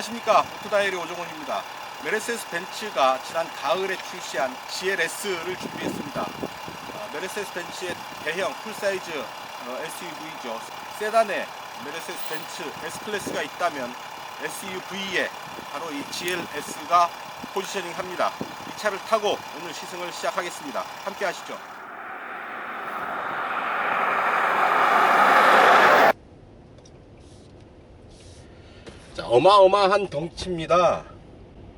안녕하십니까. 오토다이리 오종원입니다. 메르세스 벤츠가 지난 가을에 출시한 GLS를 준비했습니다. 어, 메르세스 벤츠의 대형 풀사이즈 어, SUV죠. 세단에 메르세스 벤츠 S클래스가 있다면 SUV에 바로 이 GLS가 포지셔닝 합니다. 이 차를 타고 오늘 시승을 시작하겠습니다. 함께 하시죠 어마어마한 덩치입니다.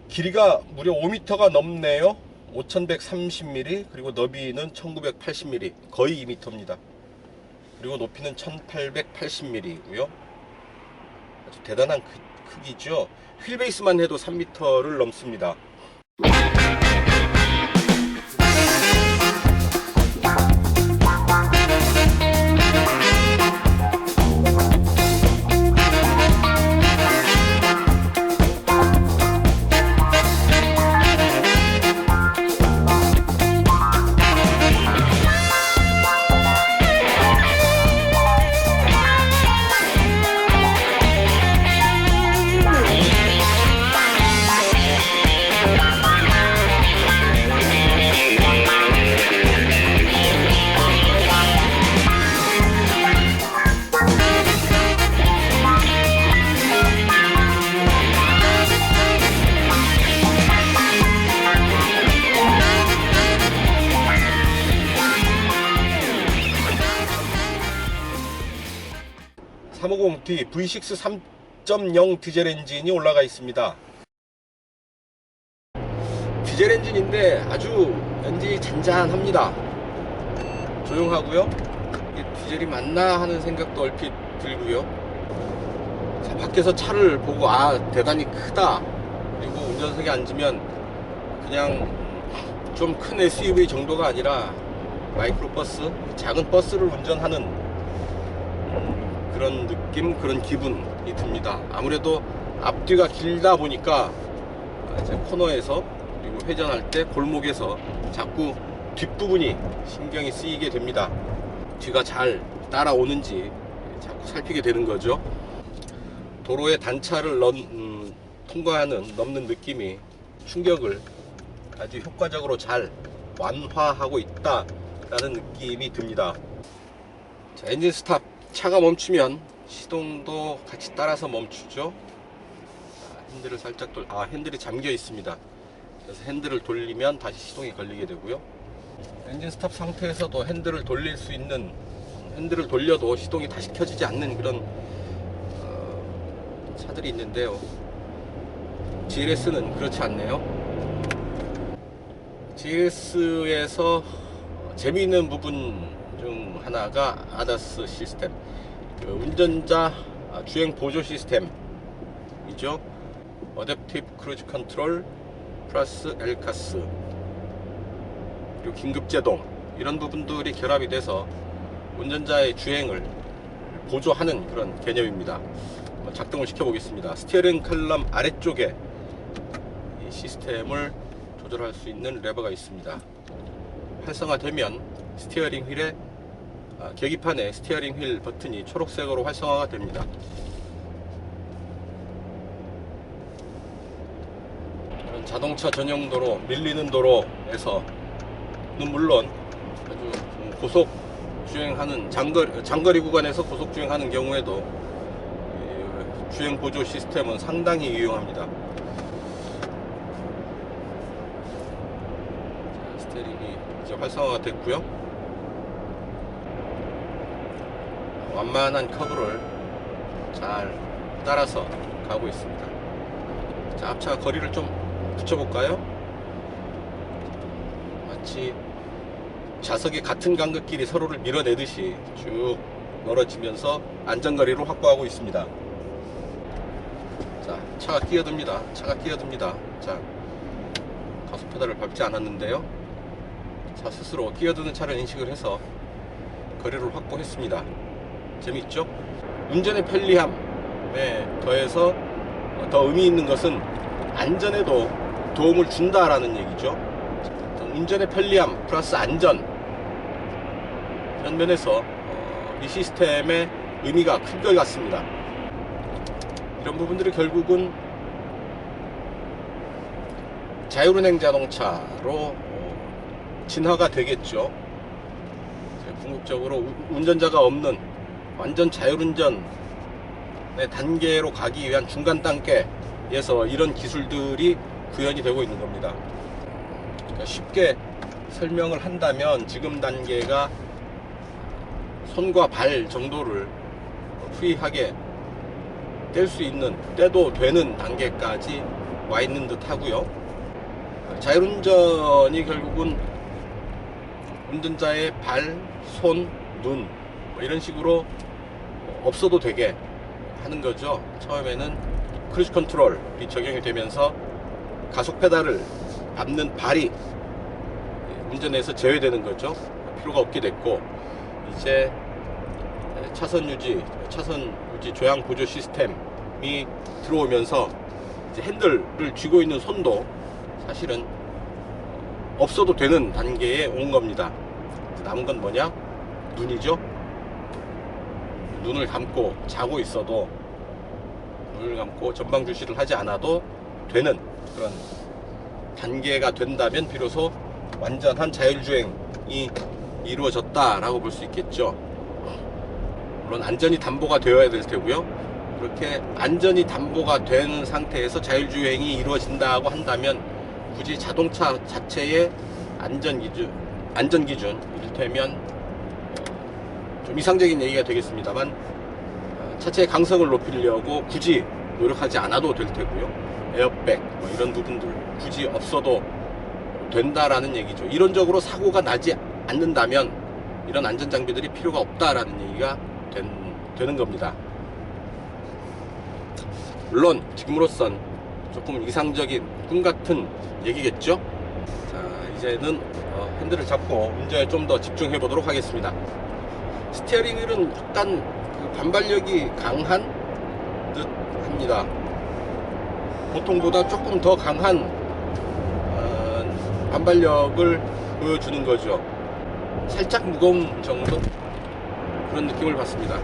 길이가 무려 5m가 넘네요. 5130mm 그리고 너비는 1980mm 거의 2m입니다. 그리고 높이는 1880mm이고요. 아주 대단한 크, 크기죠. 휠베이스만 해도 3m를 넘습니다. (350D) V6 3.0 디젤 엔진이 올라가 있습니다. 디젤 엔진인데 아주 엔진이 잔잔합니다. 조용하고요. 디젤이 맞나 하는 생각도 얼핏 들고요. 자, 밖에서 차를 보고 아 대단히 크다. 그리고 운전석에 앉으면 그냥 좀 큰 SUV 정도가 아니라 마이크로 버스 작은 버스를 운전하는 음, 그런 느낌 그런 기분이 듭니다. 아무래도 앞뒤가 길다 보니까 아, 이제 코너에서 그리고 회전할 때 골목에서 자꾸 뒷부분이 신경이 쓰이게 됩니다. 뒤가 잘 따라오는지 자꾸 살피게 되는 거죠. 도로에 단차를 넘, 음, 통과하는 넘는 느낌이 충격을 아주 효과적으로 잘 완화하고 있다라는 느낌이 듭니다. 자, 엔진 스탑 차가 멈추면 시동도 같이 따라서 멈추죠. 자, 핸들을 살짝 돌, 아 핸들이 잠겨 있습니다. 그래서 핸들을 돌리면 다시 시동이 걸리게 되고요. 엔진 스탑 상태에서도 핸들을 돌릴 수 있는 핸들을 돌려도 시동이 다시 켜지지 않는 그런 어, 차들이 있는데요. GLS는 그렇지 않네요. GS에서 재미있는 부분 중 하나가 아다스 시스템 그 운전자 주행 보조 시스템이죠? 어댑티브 크루즈 컨트롤 플러스 엘카스. 그리고 긴급 제동. 이런 부분들이 결합이 돼서 운전자의 주행을 보조하는 그런 개념입니다. 작동을 시켜 보겠습니다. 스티어링 칼럼 아래쪽에 이 시스템을 조절할 수 있는 레버가 있습니다. 활성화되면 스티어링 휠에 아, 계기판에 스티어링 휠 버튼이 초록색으로 활성화가 됩니다. 자동차 전용 도로, 밀리는 도로에서는 물론 아주 좀 고속 주행하는 장거리, 장거리 구간에서 고속 주행하는 경우에도 이 주행 보조 시스템은 상당히 유용합니다. 스테링이 이제 활성화가 됐고요. 완만한 커브를 잘 따라서 가고 있습니다. 자, 앞차 거리를 좀 붙여볼까요? 마치 좌석이 같은 간극끼리 서로를 밀어내듯이 쭉 멀어지면서 안전거리를 확보하고 있습니다. 자, 차가 끼어듭니다. 차가 끼어듭니다. 자, 가속 페달을 밟지 않았는데요. 자 스스로 끼어드는 차를 인식을 해서 거리를 확보했습니다. 재밌죠? 운전의 편리함에 더해서 더 의미 있는 것은 안전에도 도움을 준다라는 얘기죠. 운전의 편리함 플러스 안전 이런 면에서 어, 이 시스템의 의미가 큰 것 같습니다. 이런 부분들이 결국은 자율운행 자동차로 어, 진화가 되겠죠. 궁극적으로 우- 운전자가 없는 완전 자율운전의 단계로 가기 위한 중간 단계에서 이런 기술들이 구현이 되고 있는 겁니다. 그러니까 쉽게 설명을 한다면 지금 단계가 손과 발 정도를 후위하게 뗄 수 있는 떼도 되는 단계까지 와 있는 듯 하고요. 자율운전이 결국은 운전자의 발, 손, 눈, 뭐 이런 식으로 없어도 되게 하는 거죠. 처음에는 크루즈 컨트롤이 적용이 되면서 가속 페달을 밟는 발이 운전에서 제외되는 거죠. 필요가 없게 됐고, 이제 차선 유지, 차선 유지 조향 보조 시스템이 들어오면서 핸들을 쥐고 있는 손도 사실은 없어도 되는 단계에 온 겁니다. 남은 건 뭐냐? 눈이죠. 눈을 감고 자고 있어도 눈을 감고 전방 주시를 하지 않아도 되는 그런 단계가 된다면 비로소 완전한 자율주행이 이루어졌다라고 볼 수 있겠죠. 물론 안전이 담보가 되어야 될 테고요. 그렇게 안전이 담보가 된 상태에서 자율주행이 이루어진다고 한다면 굳이 자동차 자체의 안전 기준, 안전 기준, 이를테면 좀 이상적인 얘기가 되겠습니다만 어, 차체의 강성을 높이려고 굳이 노력하지 않아도 될 테고요. 에어백 뭐 이런 부분들 굳이 없어도 된다라는 얘기죠. 이론적으로 사고가 나지 않는다면 이런 안전 장비들이 필요가 없다라는 얘기가 된, 되는 겁니다. 물론 지금으로선 조금 이상적인 꿈 같은 얘기겠죠. 자 이제는 어, 핸들을 잡고 운전에 좀 더 집중해 보도록 하겠습니다. 스티어링 휠은 약간 그 반발력이 강한 듯 합니다. 보통보다 조금 더 강한 어, 반발력을 보여주는 거죠. 살짝 무거운 정도 그런 느낌을 받습니다.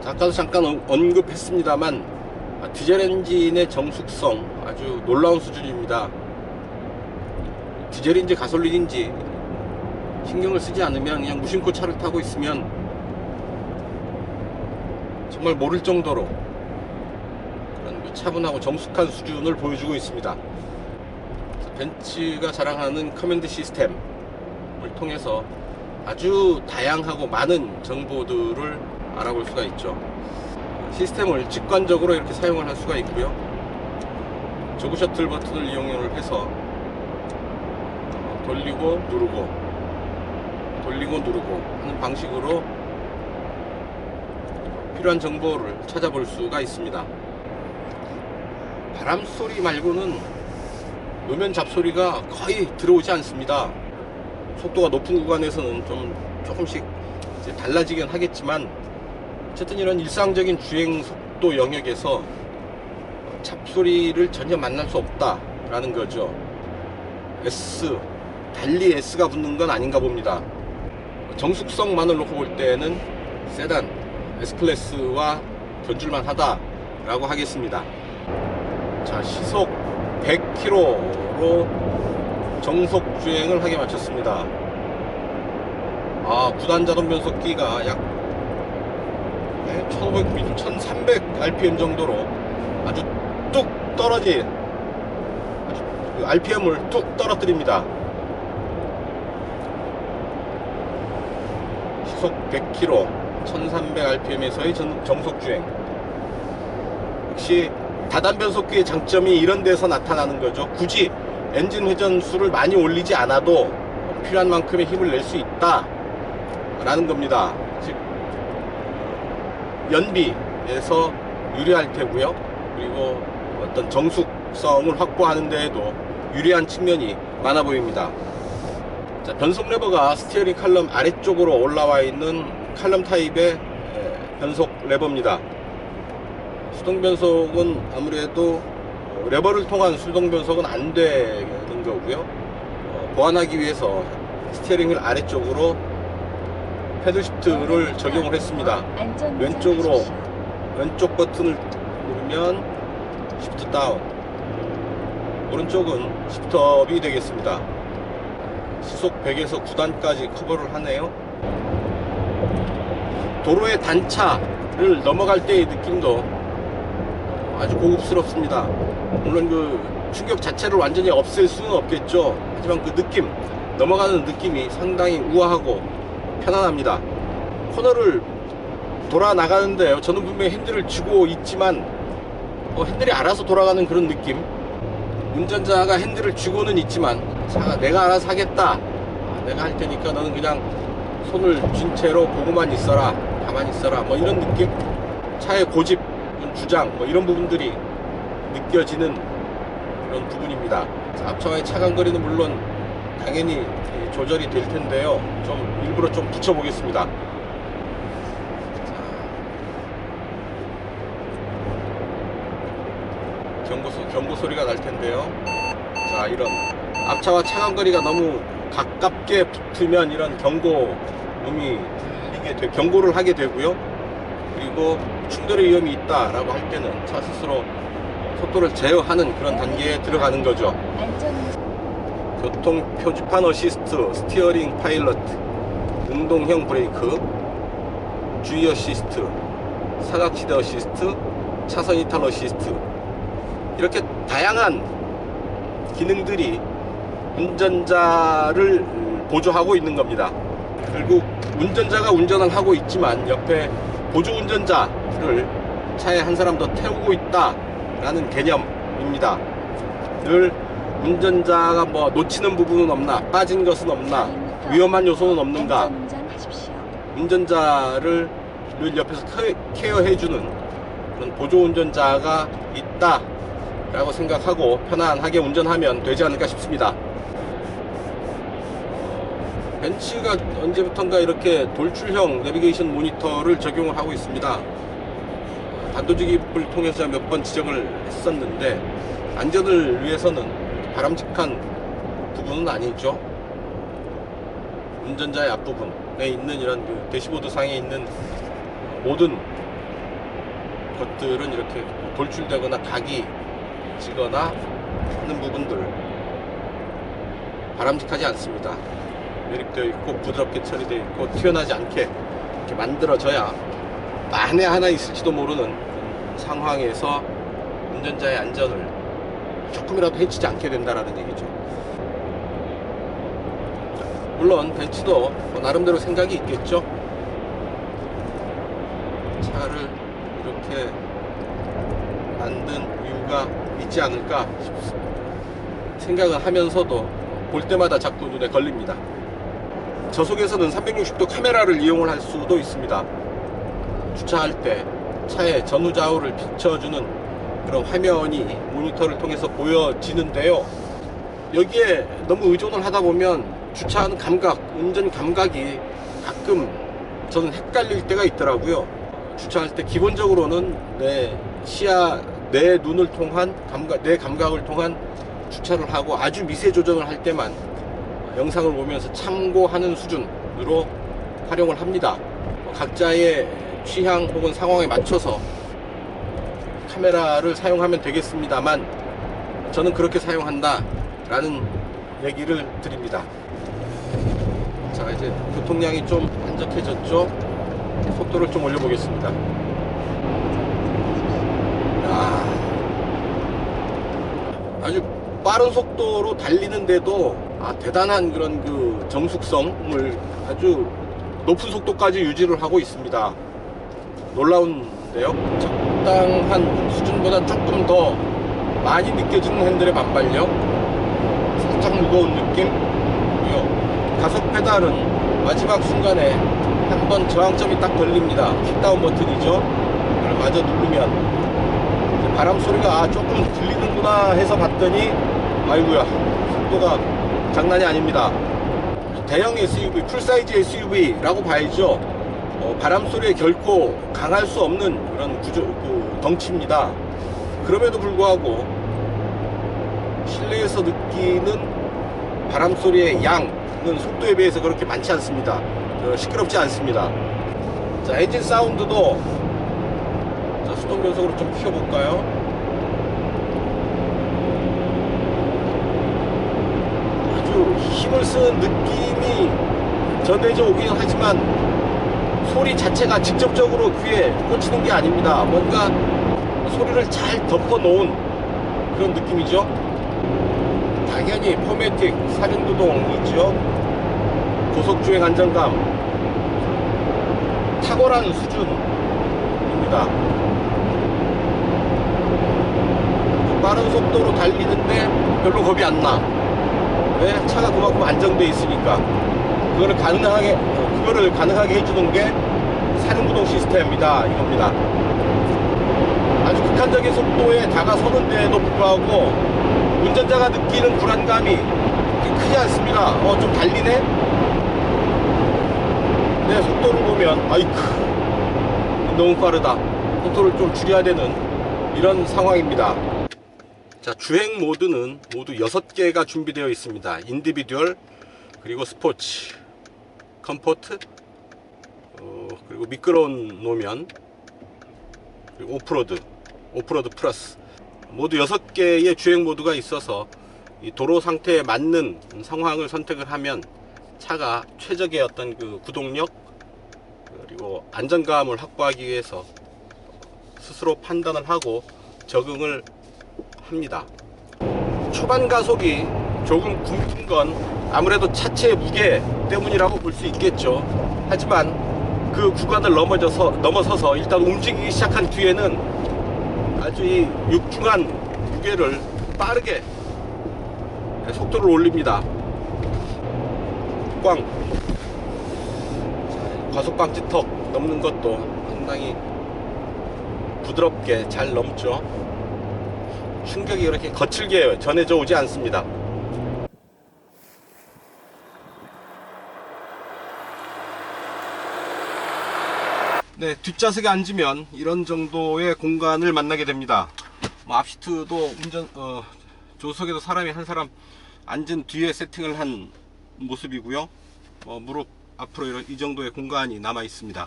자, 아까도 잠깐 언- 언급했습니다만 아, 디젤 엔진의 정숙성 아주 놀라운 수준입니다. 디젤인지 가솔린인지 신경을 쓰지 않으면 그냥 무심코 차를 타고 있으면 정말 모를 정도로 그런 그 차분하고 정숙한 수준을 보여주고 있습니다. 벤츠가 자랑하는 커맨드 시스템을 통해서 아주 다양하고 많은 정보들을 알아볼 수가 있죠. 시스템을 직관적으로 이렇게 사용을 할 수가 있고요. 조그 셔틀 버튼을 이용을 해서 돌리고 누르고 돌리고 누르고 하는 방식으로 필요한 정보를 찾아볼 수가 있습니다. 바람 소리 말고는 노면 잡소리가 거의 들어오지 않습니다. 속도가 높은 구간에서는 좀 조금씩 달라지긴 하겠지만 어쨌든 이런 일상적인 주행 속도 영역에서 잡소리를 전혀 만날 수 없다라는 거죠. S 달리 S가 붙는 건 아닌가 봅니다. 정숙성만을 놓고 볼 때는 세단 S클래스와 견줄만 하다라고 하겠습니다. 자 시속 100km로 정속 주행을 하게 마쳤습니다. 아, 9단 자동 변속기가 약 1500, 1300 RPM 정도로 아주 뚝 떨어진 아주 그 RPM을 뚝 떨어뜨립니다. 시속 100km, 1300 RPM에서의 정속 주행. 역시 다단 변속기의 장점이 이런 데서 나타나는 거죠. 굳이 엔진 회전수를 많이 올리지 않아도 필요한 만큼의 힘을 낼 수 있다 라는 겁니다 즉 연비에서 유리할 테고요 그리고 어떤 정숙성을 확보하는 데에도 유리한 측면이 많아 보입니다 자, 변속 레버가 스티어링 칼럼 아래쪽으로 올라와 있는 칼럼 타입의 에, 변속 레버입니다 수동 변속은 아무래도 어, 레버를 통한 수동 변속은 안 되는 거고요. 어, 보완하기 위해서 스티어링 휠 아래쪽으로 패들 시프트를 적용을 했습니다. 왼쪽으로 왼쪽 버튼을 누르면 시프트 다운 오른쪽은 시프트 업이 되겠습니다. 시속 100에서 9단까지 커버를 하네요. 도로의 단차를 넘어갈 때의 느낌도 아주 고급스럽습니다. 물론 그 충격 자체를 완전히 없앨 수는 없겠죠. 하지만 그 느낌, 넘어가는 느낌이 상당히 우아하고 편안합니다. 코너를 돌아 나가는데요. 저는 분명히 핸들을 쥐고 있지만 어, 핸들이 알아서 돌아가는 그런 느낌. 운전자가 핸들을 쥐고는 있지만 차가 내가 알아서 하겠다. 아, 내가 할 테니까 너는 그냥 손을 쥔 채로 보고만 있어라. 가만히 있어라. 뭐 이런 느낌. 차의 고집, 주장 뭐 이런 부분들이 느껴지는 그런 부분입니다. 자, 앞차와의 차간거리는 물론 당연히 조절이 될 텐데요. 좀 일부러 좀 붙여 보겠습니다. 경고, 소- 경고 소리가 날 텐데 요. 자, 이런 앞차와 차간거리가 너무 가깝게 붙으면 이런 경고음이 이게 돼- 경고를 하게 되고요. 그리고 충돌의 위험이 있다 라고 할 때는 차 스스로 속도를 제어하는 그런 단계에 들어가는 거죠. 교통 표지판 어시스트, 스티어링 파일럿, 운동형 브레이크, 주의 어시스트, 사각지대 어시스트, 차선 이탈 어시스트 이렇게 다양한 기능들이 운전자를 보조하고 있는 겁니다. 결국 운전자가 운전을 하고 있지만 옆에 보조 운전자를 차에 한 사람 더 태우고 있다라는 개념입니다. 늘 운전자가 뭐 놓치는 부분은 없나, 빠진 것은 없나, 위험한 요소는 없는가. 운전자를 늘 옆에서 케- 케어해주는 그런 보조 운전자가 있다 라고 생각하고 편안하게 운전하면 되지 않을까 싶습니다. 벤츠가 언제부턴가 이렇게 돌출형 내비게이션 모니터를 적용을 하고 있습니다. 단도직입을 통해서 몇번 지적을 했었는데 안전을 위해서는 바람직한 부분은 아니죠. 운전자의 앞부분에 있는 이런 그 대시보드 상에 있는 모든 것들은 이렇게 돌출되거나 각이 지거나 하는 부분들 바람직하지 않습니다. 매립되어 있고 부드럽게 처리되어 있고 튀어나지 않게 이렇게 만들어져야 만에 하나 있을지도 모르는 상황에서 운전자의 안전을 조금이라도 해치지 않게 된다라는 얘기죠. 물론 벤츠도 뭐 나름대로 생각이 있겠죠. 차를 이렇게 만든 이유가 있지 않을까. 생각을 하면서도 볼 때마다 자꾸 눈에 걸립니다. 저속에서는 360도 카메라를 이용을 할 수도 있습니다. 주차할 때 차의 전후좌우를 비춰주는 그런 화면이 모니터를 통해서 보여지는데요. 여기에 너무 의존을 하다 보면 주차하는 감각, 운전 감각이 가끔 저는 헷갈릴 때가 있더라고요. 주차할 때 기본적으로는 내 시야, 내 눈을 통한 감각, 내 감각을 통한 주차를 하고 아주 미세 조정을 할 때만 영상을 보면서 참고하는 수준으로 활용을 합니다. 각자의 취향 혹은 상황에 맞춰서 카메라를 사용하면 되겠습니다만 저는 그렇게 사용한다 라는 얘기를 드립니다. 자 이제 교통량이 좀 한적해졌죠? 속도를 좀 올려보겠습니다. 야, 아주 빠른 속도로 달리는데도 아, 대단한 그런 그 정숙성을 아주 높은 속도까지 유지를 하고 있습니다. 놀라운데요. 적당한 수준보다 조금 더 많이 느껴지는 핸들의 반발력, 살짝 무거운 느낌이요. 가속 페달은 마지막 순간에 한 번 저항점이 딱 걸립니다. 킥다운 버튼이죠. 그걸 마저 누르면 바람 소리가 아, 조금 들리는구나 해서 봤더니 아이고야 속도가 장난이 아닙니다. 대형 SUV, 풀사이즈 SUV라고 봐야죠. 어, 바람 소리에 결코 강할 수 없는 그런 구조, 그 덩치입니다. 그럼에도 불구하고 실내에서 느끼는 바람 소리의 양은 속도에 비해서 그렇게 많지 않습니다. 어, 시끄럽지 않습니다. 자, 엔진 사운드도 자, 수동 변속으로 좀 키워볼까요? 힘을 쓰는 느낌이 전해져 오긴 하지만 소리 자체가 직접적으로 귀에 꽂히는 게 아닙니다. 뭔가 소리를 잘 덮어 놓은 그런 느낌이죠. 당연히 포매틱 사륜구동이죠. 고속주행 안정감 탁월한 수준입니다. 빠른 속도로 달리는데 별로 겁이 안 나. 왜? 차가 그만큼 안정돼 있으니까. 그거를 가능하게, 어, 그거를 가능하게 해주는 게 사륜구동 시스템입니다. 이겁니다. 아주 극한적인 속도에 다가서는데도 불구하고 운전자가 느끼는 불안감이 크지 않습니다. 어, 좀 달리네? 내 속도를 보면, 아이쿠, 너무 빠르다. 속도를 좀 줄여야 되는 이런 상황입니다. 자, 주행 모드는 모두 6개가 준비되어 있습니다. 인디비듀얼, 그리고 스포츠, 컴포트, 어, 그리고 미끄러운 노면, 그리고 오프로드, 오프로드 플러스. 모두 6개의 주행 모드가 있어서 이 도로 상태에 맞는 상황을 선택을 하면 차가 최적의 어떤 그 구동력 그리고 안정감을 확보하기 위해서 스스로 판단을 하고 적응을 합니다. 초반 가속이 조금 굶은 건 아무래도 차체의 무게 때문이라고 볼 수 있겠죠. 하지만 그 구간을 넘어져서 넘어서서 일단 움직이기 시작한 뒤에는 아주 이 육중한 무게를 빠르게 속도를 올립니다. 꽝. 자, 과속방지턱 넘는 것도 상당히 부드럽게 잘 넘죠. 충격이 이렇게 거칠게 전해져 오지 않습니다. 네, 뒷좌석에 앉으면 이런 정도의 공간을 만나게 됩니다. 뭐 앞시트도 운전 어, 조석에도 사람이 한 사람 앉은 뒤에 세팅을 한 모습이고요. 어, 무릎 앞으로 이런- 이 정도의 공간이 남아 있습니다.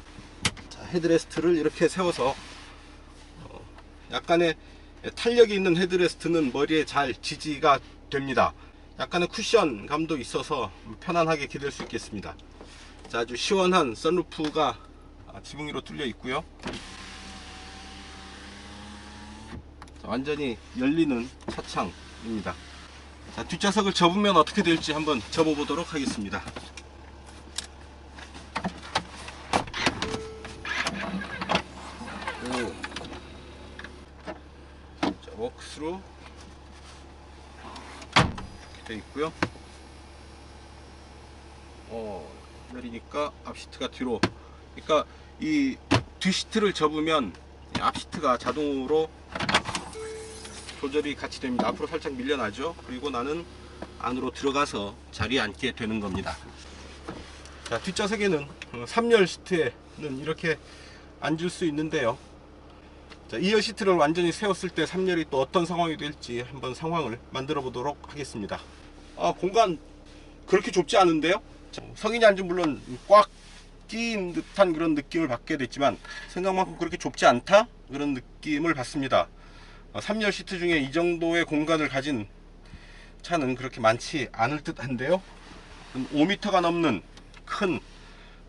자, 헤드레스트를 이렇게 세워서 어, 약간의 탄력이 있는 헤드레스트는 머리에 잘 지지가 됩니다. 약간의 쿠션 감도 있어서 편안하게 기댈 수 있겠습니다. 자, 아주 시원한 선루프가 아, 지붕 위로 뚫려 있고요. 자, 완전히 열리는 차창입니다. 자, 뒷좌석을 접으면 어떻게 될지 한번 접어 보도록 하겠습니다. 오. 자, 워크스루 이렇게 되어 있고요. 어, 내리니까 앞시트가 뒤로. 그러니까 이 뒷시트를 접으면 이 앞시트가 자동으로 조절이 같이 됩니다. 앞으로 살짝 밀려나죠. 그리고 나는 안으로 들어가서 자리에 앉게 되는 겁니다. 자, 뒷좌석에는 3열 시트에는 이렇게 앉을 수 있는데요. 자, 2열 시트를 완전히 세웠을 때 3열이 또 어떤 상황이 될지 한번 상황을 만들어 보도록 하겠습니다. 아, 공간 그렇게 좁지 않은데요? 자, 성인이 앉으면 물론 꽉 끼인 듯한 그런 느낌을 받게 됐지만 생각만큼 그렇게 좁지 않다? 그런 느낌을 받습니다. 3열 시트 중에 이 정도의 공간을 가진 차는 그렇게 많지 않을 듯 한데요. 5m가 넘는 큰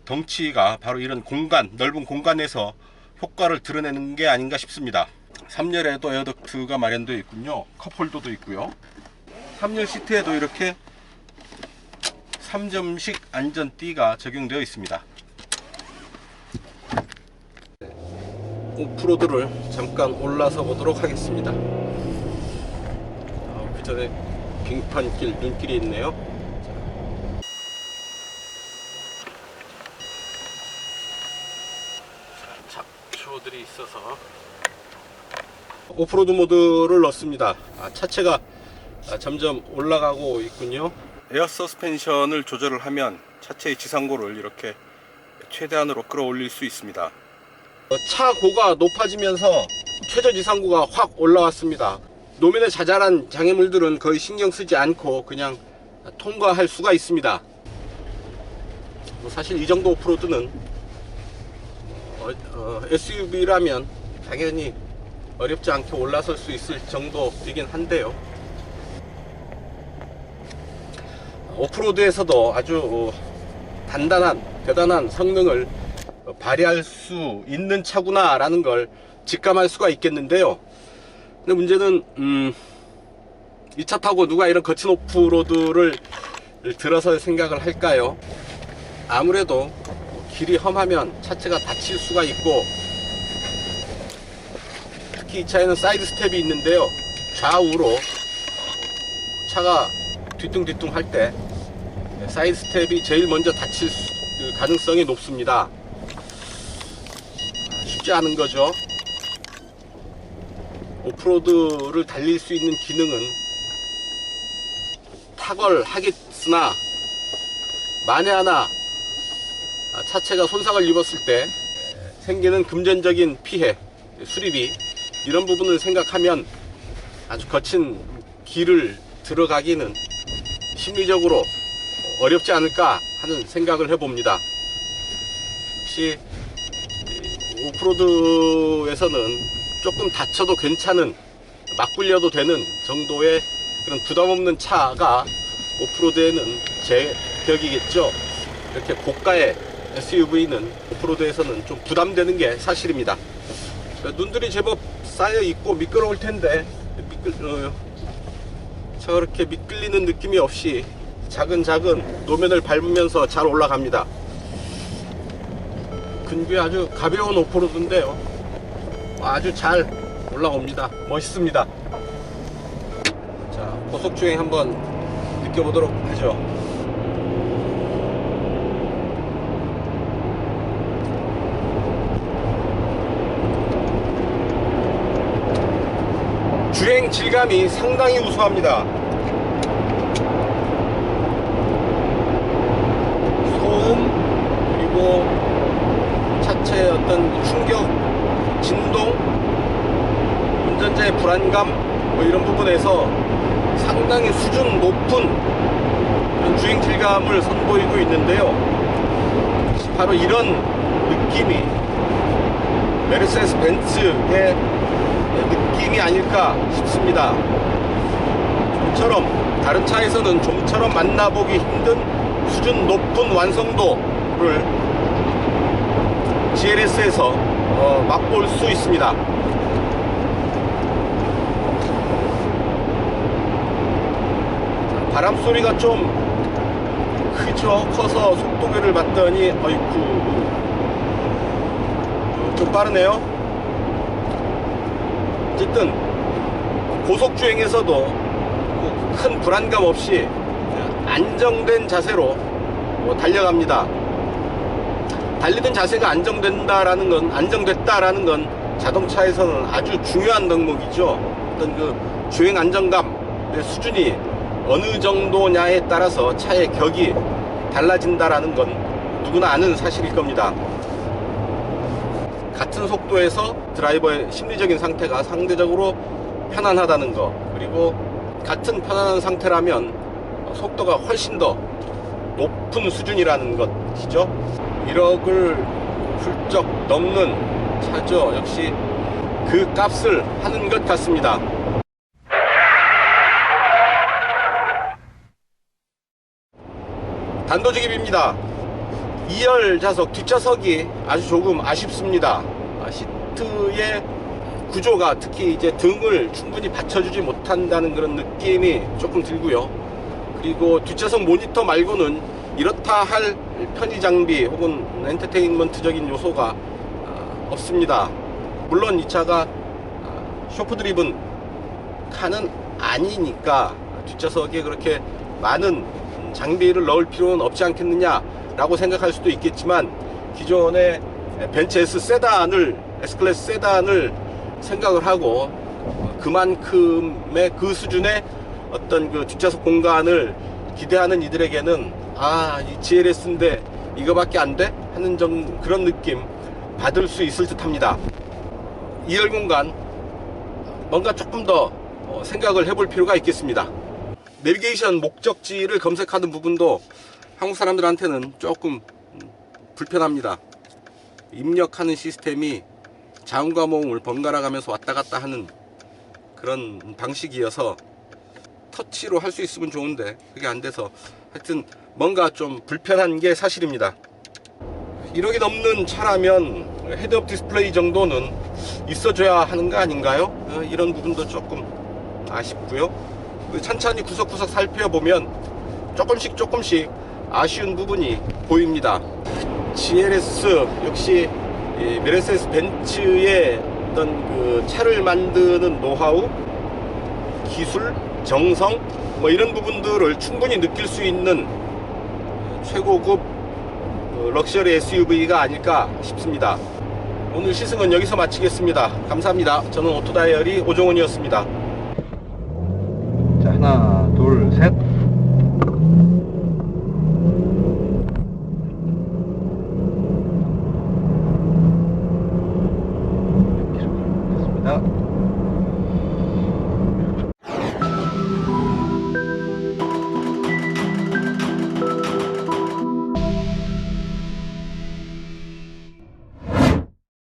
덩치가 바로 이런 공간, 넓은 공간에서 효과를 드러내는 게 아닌가 싶습니다. 3열에도 에어덕트가 마련되어 있군요. 컵홀더도 있고요. 3열 시트에도 이렇게 3점식 안전띠가 적용되어 있습니다. 오프로드를 잠깐 올라서 보도록 하겠습니다. 어, 그 전에 빙판길, 눈길이 있네요. 자, 잡초들이 있어서 오프로드 모드를 넣습니다. 아, 차체가 아, 점점 올라가고 있군요. 에어 서스펜션을 조절을 하면 차체의 지상고를 이렇게 최대한으로 끌어올릴 수 있습니다. 어, 차 고가 높아지면서 최저 지상고가 확 올라왔습니다. 노면에 자잘한 장애물들은 거의 신경 쓰지 않고 그냥 통과할 수가 있습니다. 뭐 사실 이 정도 오프로드는 어, SUV라면 당연히 어렵지 않게 올라설 수 있을 정도이긴 한데요. 오프로드에서도 아주 어, 단단한 대단한 성능을 어, 발휘할 수 있는 차구나 라는 걸 직감할 수가 있겠는데요 근데 문제는 음, 이 차 타고 누가 이런 거친 오프로드를 들어서 생각을 할까요 아무래도 길이 험하면 차체가 다칠 수가 있고 특히 이 차에는 사이드 스텝이 있는데요 좌우로 차가 뒤뚱뒤뚱 할 때 사이드 스텝이 제일 먼저 다칠 수- 그 가능성이 높습니다. 아, 쉽지 않은 거죠. 오프로드를 달릴 수 있는 기능은 탁월하겠으나 만에 하나 아, 차체가 손상을 입었을 때 생기는 금전적인 피해, 수리비 이런 부분을 생각하면 아주 거친 길을 들어가기는 심리적으로 어렵지 않을까 하는 생각을 해봅니다. 혹시 이 오프로드에서는 조금 다쳐도 괜찮은 막 굴려도 되는 정도의 그런 부담 없는 차가 오프로드에는 제 격이겠죠. 이렇게 고가의 SUV는 오프로드에서는 좀 부담되는 게 사실입니다. 눈들이 제법 쌓여 있고 미끄러울 텐데 미끌, 어, 저렇게 미끌리는 느낌이 없이 작은 작은 노면을 밟으면서 잘 올라갑니다. 근규에 아주 가벼운 오프로드인데요. 아주 잘 올라옵니다. 멋있습니다. 자, 고속주행 한번 느껴보도록 하죠. 질감이 상당히 우수합니다. 소음 그리고 차체의 어떤 충격, 진동, 운전자의 불안감 뭐 이런 부분에서 상당히 수준 높은 주행 질감을 선보이고 있는데요. 바로 이런 느낌이 메르세데스 벤츠의 느낌이 아닐까 싶습니다. 좀처럼 다른 차에서는 좀처럼 만나보기 힘든 수준 높은 완성도를 GLS에서 어, 맛볼 수 있습니다. 바람 소리가 좀 크죠. 커서 속도계를 봤더니 어이쿠 어, 좀 빠르네요. 어쨌든 고속주행에서도 그큰 불안감 없이 안정된 자세로 뭐 달려갑니다. 달리던 자세가 안정된다라는 건 안정됐다라는 건 자동차에서는 아주 중요한 덕목이죠. 어떤 그 주행 안정감의 수준이 어느 정도냐에 따라서 차의 격이 달라진다라는 건 누구나 아는 사실일 겁니다. 같은 속도에서 드라이버의 심리적인 상태가 상대적으로 편안하다는 거 그리고 같은 편안한 상태라면 속도가 훨씬 더 높은 수준이라는 것이죠. 1억을 훌쩍 넘는 차죠. 역시 그 값을 하는 것 같습니다. 단도직입입니다 2열 좌석 뒷좌석이 아주 조금 아쉽습니다. 아, 시트의 구조가 특히 이제 등을 충분히 받쳐주지 못한다는 그런 느낌이 조금 들고요. 그리고 뒷좌석 모니터 말고는 이렇다 할 편의 장비 혹은 엔터테인먼트적인 요소가 아, 없습니다. 물론 이 차가 아, 쇼프 드리븐 카는 아니니까 뒷좌석에 그렇게 많은 장비를 넣을 필요는 없지 않겠느냐 라고 생각할 수도 있겠지만 기존의 벤츠 S 세단을 S클래스 세단을 생각을 하고 그만큼의 그 수준의 어떤 그 뒷좌석 공간을 기대하는 이들에게는 아 이 GLS인데 이거밖에 안 돼? 하는 점 그런 느낌 받을 수 있을 듯 합니다 2열 공간 뭔가 조금 더 어, 생각을 해볼 필요가 있겠습니다 내비게이션 목적지를 검색하는 부분도 한국 사람들한테는 조금 음, 불편합니다. 입력하는 시스템이 자음과 모음을 번갈아 가면서 왔다 갔다 하는 그런 방식이어서 터치로 할 수 있으면 좋은데 그게 안 돼서 하여튼 뭔가 좀 불편한 게 사실입니다. 1억이 넘는 차라면 헤드업 디스플레이 정도는 있어줘야 하는 거 아닌가요? 어, 이런 부분도 조금 아쉽고요. 천천히 구석구석 살펴보면 조금씩 조금씩 아쉬운 부분이 보입니다 GLS 역시 이 메르세데스 벤츠의 어떤 그 차를 만드는 노하우, 기술, 정성 뭐 이런 부분들을 충분히 느낄 수 있는 최고급 어, 럭셔리 SUV가 아닐까 싶습니다. 오늘 시승은 여기서 마치겠습니다. 감사합니다. 저는 오토다이어리 오종훈이었습니다.